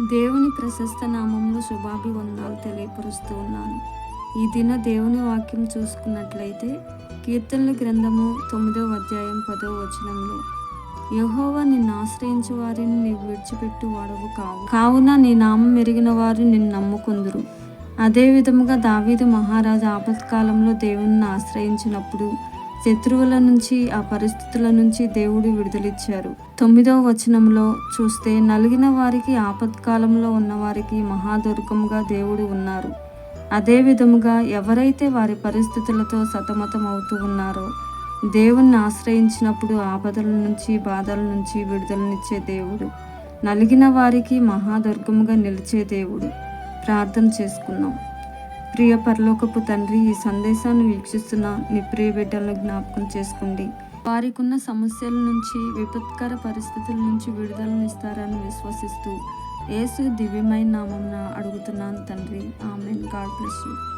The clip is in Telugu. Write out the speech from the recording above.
దేవుని ప్రశస్త నామంలో శుభాభివందాలు తెలియపరుస్తూ ఉన్నాను. ఈ దిన దేవుని వాక్యం చూసుకున్నట్లయితే కీర్తనల గ్రంథము తొమ్మిదవ అధ్యాయం పదవ వచనంలో యహోవా నిన్ను ఆశ్రయించు వారిని నీవు విడిచిపెట్టు వాడవు కావు. కావున నీ నామం ఎరిగిన వారు నిన్ను నమ్ముకుందురు. అదే విధముగా దావీదు మహారాజు ఆపత్కాలంలో దేవుణ్ణి ఆశ్రయించినప్పుడు శత్రువుల నుంచి ఆ పరిస్థితుల నుంచి దేవుడు విడుదలిచ్చారు. తొమ్మిదవ వచనంలో చూస్తే నలిగిన వారికి ఆపత్కాలంలో ఉన్నవారికి మహాదుర్గంగా దేవుడు ఉన్నారు. అదే విధముగా ఎవరైతే వారి పరిస్థితులతో సతమతం అవుతూ ఉన్నారో దేవుణ్ణి ఆశ్రయించినప్పుడు ఆపదల నుంచి బాధల నుంచి విడుదలనిచ్చే దేవుడు. నలిగిన వారికి మహాదుర్గముగా నిలిచే దేవుడు. ప్రార్థన చేసుకున్నాం ప్రియ పరలోకపు తండ్రి ఈ సందేశాన్ని వీక్షిస్తున్న నీ ప్రియ బిడ్డలను జ్ఞాపకం చేసుకోండి. వారికున్న సమస్యల నుంచి విపత్కర పరిస్థితుల నుంచి విడుదలనిస్తారని విశ్వసిస్తూ యేసు దివ్యమైన నామం అడుగుతున్నాను తండ్రి. ఆమెన్. God bless you.